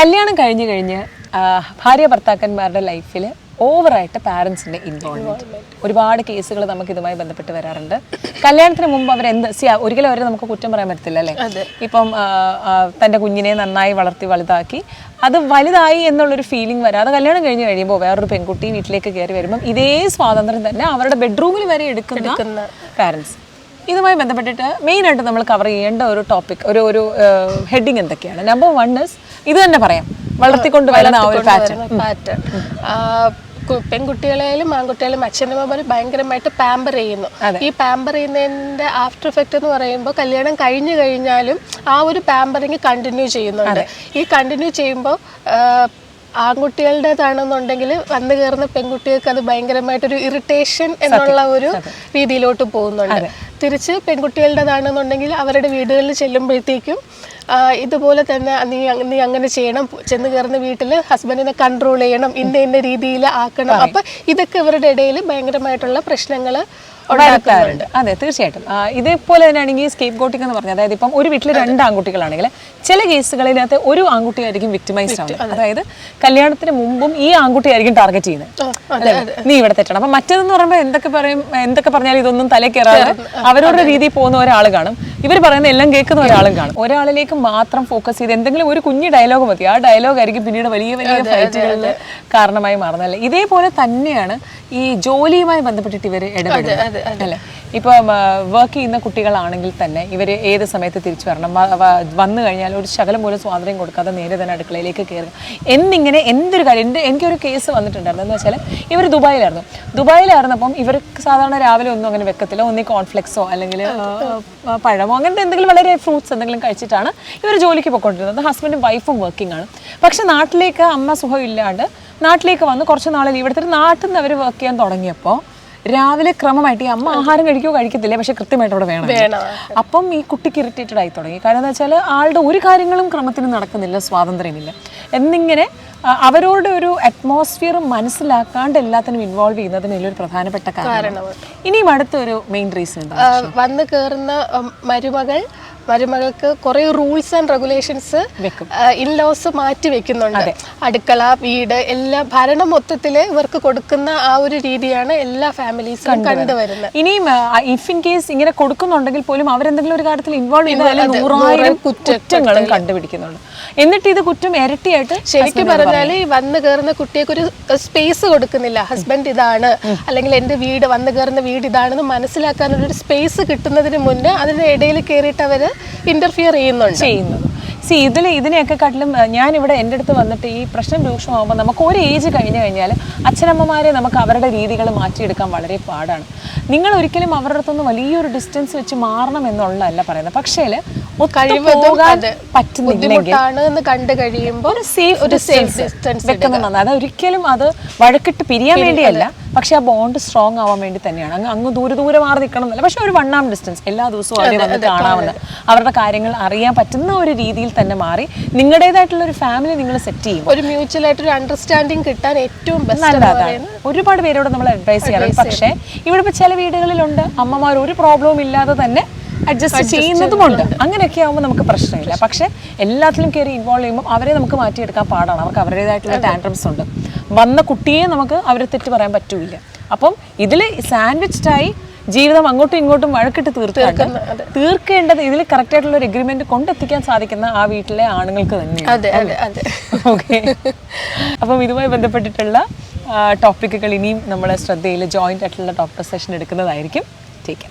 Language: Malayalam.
കല്യാണം കഴിഞ്ഞ് കഴിഞ്ഞ് ഭാര്യ ഭർത്താക്കന്മാരുടെ ലൈഫിൽ ഓവറായിട്ട് പാരൻസിന്റെ ഇൻവോൾവ്മെന്റ് ഒരുപാട് കേസുകൾ നമുക്ക് ഇതുമായി ബന്ധപ്പെട്ട് വരാറുണ്ട്. കല്യാണത്തിന് മുമ്പ് അവർ എന്ത് സി ഒരിക്കലും അവരെ നമുക്ക് കുറ്റം പറയാൻ പറ്റത്തില്ല അല്ലേ? ഇപ്പം തന്റെ കുഞ്ഞിനെ നന്നായി വളർത്തി വലുതാക്കി. അത് വലുതായി എന്നുള്ളൊരു ഫീലിംഗ് വരാതെ കല്യാണം കഴിഞ്ഞ് കഴിയുമ്പോൾ വേറൊരു പെൺകുട്ടി വീട്ടിലേക്ക് കയറി വരുമ്പം ഇതേ സ്വാതന്ത്ര്യം തന്നെ അവരുടെ ബെഡ്റൂമിൽ വരെ എടുക്കുന്ന പാരൻസ് ഇതുമായി ബന്ധപ്പെട്ടിട്ട് മെയിനായിട്ട് നമ്മൾ കവർ ചെയ്യേണ്ട ഒരു ടോപ്പിക് ഒരു ഒരു ഹെഡിങ് എന്തൊക്കെയാണ്? നമ്പർ വൺ ഇസ് ഇത് തന്നെ പറയാം. വളർത്തിക്കൊണ്ട് വരുന്ന ആ ഒരു പാറ്റേൺ പെൺകുട്ടികളെയും ആൺകുട്ടികളും അച്ഛനമ്മമാർ ഭയങ്കരമായിട്ട് പാമ്പർ ചെയ്യുന്നു. ഈ പാമ്പർ ചെയ്യുന്നതിന്റെ ആഫ്റ്റർ എഫക്റ്റ് എന്ന് പറയുമ്പോൾ കല്യാണം കഴിഞ്ഞു കഴിഞ്ഞാലും ആ ഒരു പാമ്പറിങ് കണ്ടിന്യൂ ചെയ്യുന്നുണ്ട്. ഈ കണ്ടിന്യൂ ചെയ്യുമ്പോൾ ആൺകുട്ടികളുടേതാണെന്നുണ്ടെങ്കിൽ വന്നു കയറുന്ന പെൺകുട്ടികൾക്ക് അത് ഭയങ്കരമായിട്ടൊരു ഇറിറ്റേഷൻ എന്നുള്ള ഒരു രീതിയിലോട്ട് പോകുന്നുണ്ട്. തിരിച്ച് പെൺകുട്ടികളുടേതാണെന്നുണ്ടെങ്കിൽ അവരുടെ വീടുകളിൽ ചെല്ലുമ്പോഴത്തേക്കും ഇതുപോലെ തന്നെ നീ നീ അങ്ങനെ ചെയ്യണം ചെന്ന് കയറുന്ന വീട്ടിൽ ഹസ്ബൻഡിനെ കൺട്രോൾ ചെയ്യണം ഇന്ന ഇന്ന രീതിയിൽ ആക്കണം. അപ്പം ഇതൊക്കെ ഇവരുടെ ഇടയിൽ ഭയങ്കരമായിട്ടുള്ള പ്രശ്നങ്ങൾ വരുത്താറുണ്ട് അതെ തീർച്ചയായിട്ടും. ഇതേപോലെ തന്നെയാണെങ്കിൽ സ്കേപ്പ് ഗോട്ടിംഗ് എന്ന് പറഞ്ഞത് അതായത് ഇപ്പം ഒരു വീട്ടിൽ രണ്ട് ആൺകുട്ടികളാണെങ്കിൽ ചില കേസുകളിനകത്ത് ഒരു ആൺകുട്ടിയായിരിക്കും വിക്ടിമൈസ് ആവുന്നത്. അതായത് കല്യാണത്തിന് മുമ്പും ഈ ആൺകുട്ടിയായിരിക്കും ടാർഗറ്റ് ചെയ്യുന്നത്. നീ ഇവിടെ തെറ്റണം. അപ്പൊ മറ്റേതെന്ന് പറയുമ്പോൾ എന്തൊക്കെ പറയും എന്തൊക്കെ പറഞ്ഞാലും ഇതൊന്നും തലേ കയറാതെ അവരവരുടെ രീതിയിൽ പോകുന്ന ഒരാൾ കാണും. ഇവർ പറയുന്ന എല്ലാം കേൾക്കുന്ന ഒരാളും കാണും. ഒരാളിലേക്ക് മാത്രം ഫോക്കസ് ചെയ്ത് എന്തെങ്കിലും ഒരു കുഞ്ഞു ഡയലോഗ് മതി. ആ ഡയലോഗ് ആയിരിക്കും പിന്നീട് വലിയ വലിയ ഫൈറ്റുകളിൽ കാരണമായി മാറുന്നതല്ലേ ഇതേപോലെ തന്നെയാണ് ഈ ജോലിയുമായി ബന്ധപ്പെട്ടിട്ട് ഇവർ ഇടപെടുന്നത് ഇപ്പൊ വർക്ക് ചെയ്യുന്ന കുട്ടികളാണെങ്കിൽ തന്നെ ഇവർ ഏത് സമയത്ത് തിരിച്ചു വരണം? വന്നു കഴിഞ്ഞാൽ ഒരു ശകലം പോലും സ്വാതന്ത്ര്യം കൊടുക്കാതെ നേരെ തന്നെ അടുക്കളയിലേക്ക് കയറുക. എന്നിങ്ങനെ എന്തൊരു കാര്യം എന്റെ എനിക്കൊരു കേസ് വന്നിട്ടുണ്ടായിരുന്നു. എന്ന് വെച്ചാൽ ഇവർ ദുബായിലായിരുന്നു. ദുബായിലായിരുന്നപ്പം ഇവർക്ക് സാധാരണ രാവിലെ ഒന്നും അങ്ങനെ വെക്കത്തില്ല. ഒന്നീ കോൺഫ്ലെക്സോ അല്ലെങ്കിൽ പഴമോ അങ്ങനത്തെ എന്തെങ്കിലും വളരെ ഫ്രൂട്ട്സ് എന്തെങ്കിലും കഴിച്ചിട്ടാണ് ഇവർ ജോലിക്ക് പോയിക്കൊണ്ടിരുന്നത്. ഹസ്ബൻഡും വൈഫും വർക്കിംഗ് ആണ്. പക്ഷെ നാട്ടിലേക്ക് അമ്മ സുഖം ഇല്ലാണ്ട് നാട്ടിലേക്ക് വന്ന്. കുറച്ച് നാളിൽ ഇവിടുത്തെ നാട്ടിൽ നിന്ന് അവർ വർക്ക് ചെയ്യാൻ തുടങ്ങിയപ്പോൾ രാവിലെ ക്രമമായിട്ട് ഈ അമ്മ ആഹാരം കഴിക്കുകയോ കഴിക്കത്തില്ല? പക്ഷെ കൃത്യമായിട്ട് അവിടെ വേണം. അപ്പം ഈ കുട്ടിക്ക് ഇറിറ്റേറ്റഡ് ആയി തുടങ്ങി. കാരണം എന്താ വെച്ചാൽ ആളുടെ ഒരു കാര്യങ്ങളും ക്രമത്തിന് നടക്കുന്നില്ല സ്വാതന്ത്ര്യമില്ല. എന്നിങ്ങനെ അവരോട് ഒരു അറ്റ്മോസ്ഫിയർ മനസ്സിലാക്കാണ്ട് എല്ലാത്തിനും ഇൻവോൾവ് ചെയ്യുന്നതിന് വലിയൊരു പ്രധാനപ്പെട്ട കാരണം ഇനിയും അടുത്തൊരു മെയിൻ റീസൺ വന്ന് കയറുന്ന മരുമകൾ മരുമകൾക്ക് കുറേ rules and regulations in in-laws മാറ്റി വെക്കുന്നുണ്ട്. അടുക്കള വീട് എല്ലാ ഭരണം മൊത്തത്തിൽ ഇവർക്ക് കൊടുക്കുന്ന ആ ഒരു രീതിയാണ് എല്ലാ ഫാമിലീസും കണ്ടുവരുന്നത്. ഇനിയും ഇഫ് ഇൻ കേസ് ഇങ്ങനെ കൊടുക്കുന്നുണ്ടെങ്കിൽ പോലും അവരെന്തെങ്കിലും ഒരു കാര്യത്തിൽ ഇൻവോൾവ് ചെയ്താൽ നൂറായിരം കുറ്റങ്ങളും കണ്ടുപിടിക്കുന്നുണ്ട്. എന്നിട്ട് ഇത് കുറ്റം ഇരട്ടിയായിട്ട് ശരിക്കും പറഞ്ഞാൽ ഈ വന്നു കയറുന്ന കുട്ടിയൊക്കെ ഒരു സ്പേസ് കൊടുക്കുന്നില്ല. ഹസ്ബൻഡ് ഇതാണ്. അല്ലെങ്കിൽ എന്റെ വീട് വന്നു കയറുന്ന വീട് ഇതാണെന്ന് മനസ്സിലാക്കാനുള്ള ഒരു സ്പേസ് കിട്ടുന്നതിന് മുന്നേ അതിന്റെ ഇടയിൽ കയറിയിട്ട് അവർ ഇന്റർഫിയർ ചെയ്യുന്നുണ്ട്. ചെയ്യുന്നത് സി ഇതിൽ ഇതിനെയൊക്കെ കാട്ടിലും ഞാനിവിടെ എന്റെ അടുത്ത് വന്നിട്ട് ഈ പ്രശ്നം രൂക്ഷമാകുമ്പോൾ നമുക്ക് ഒരു ഏജ് കഴിഞ്ഞു കഴിഞ്ഞാൽ അച്ഛനമ്മമാരെ നമുക്ക് അവരുടെ രീതികൾ മാറ്റിയെടുക്കാൻ വളരെ പാടാണ്. നിങ്ങൾ ഒരിക്കലും അവരുടെ അടുത്തൊന്ന് വലിയൊരു ഡിസ്റ്റൻസ് വെച്ച് മാറണം എന്നുള്ളതല്ല പറയുന്നത്. പക്ഷേ ബുദ്ധിമുട്ടാണ് എന്ന് കണ്ടു കഴിയുമ്പോൾ ഒരു സേഫ് ഒരു ഡിസ്റ്റൻസ് distance വെക്കുന്നത് നന്നായി അത് ഒരിക്കലും അത് വഴക്കിട്ട് പിരിയാൻ വേണ്ടിയല്ല. പക്ഷെ ആ ബോണ്ട് സ്ട്രോങ് ആവാൻ വേണ്ടി തന്നെയാണ്. അങ്ങ് അങ്ങ് ദൂരെ ദൂരെ മാറി നിൽക്കണം എന്നല്ല പക്ഷെ ഒരു വൺ ആം ഡിസ്റ്റൻസ് എല്ലാ ദിവസവും അവരെ വന്ന് കാണാവുന്ന അവരുടെ കാര്യങ്ങൾ അറിയാൻ പറ്റുന്ന ഒരു രീതിയിൽ തന്നെ മാറി. നിങ്ങളുടേതായിട്ടുള്ള ഒരു ഫാമിലി നിങ്ങൾ സെറ്റ് ചെയ്യും. ഒരു മ്യൂച്വൽ ആയിട്ട് ഒരു അണ്ടർസ്റ്റാൻഡിങ് കിട്ടാൻ ഏറ്റവും നല്ലതാണ്. ഒരുപാട് പേരോട് നമ്മൾ അഡ്വൈസ് ചെയ്യാറുണ്ട്. പക്ഷേ ഇവിടെ ഇപ്പൊ ചില വീടുകളിലുണ്ട്. അമ്മമാർ ഒരു പ്രോബ്ലവും ഇല്ലാതെ തന്നെ അഡ്ജസ്റ്റ് ചെയ്യുന്നതുമുണ്ട്. അങ്ങനെയൊക്കെ ആകുമ്പോൾ നമുക്ക് പ്രശ്നമില്ല. പക്ഷെ എല്ലാത്തിലും കയറി ഇൻവോൾവ് ചെയ്യുമ്പോൾ അവരെ നമുക്ക് മാറ്റിയെടുക്കാൻ പാടാണ്. അവർക്ക് അവരുടേതായിട്ടുള്ള ടാൻഡ്രംസ് ഉണ്ട്. വന്ന കുട്ടിയെ നമുക്ക് അവരെ തെറ്റ് പറയാൻ പറ്റൂല അപ്പം ഇതിൽ സാൻഡ്വിച്ച്ഡായി ജീവിതം അങ്ങോട്ടും ഇങ്ങോട്ടും വഴക്കിട്ട് തീർക്കാണ്ട് തീർക്കേണ്ടത് ഇതിൽ കറക്റ്റ് ആയിട്ടുള്ള ഒരു എഗ്രിമെന്റ് കൊണ്ടെത്തിക്കാൻ സാധിക്കുന്ന ആ വീട്ടിലെ ആണുങ്ങൾക്ക് തന്നെയാണ്. ഓക്കെ അപ്പം ഇതുമായി ബന്ധപ്പെട്ടിട്ടുള്ള ടോപ്പിക്കുകൾ ഇനിയും നമ്മുടെ ശ്രദ്ധയിൽ ജോയിന്റ് ആയിട്ടുള്ള ഡോക്ടർ സെഷൻ എടുക്കുന്നതായിരിക്കും. ടേക്ക്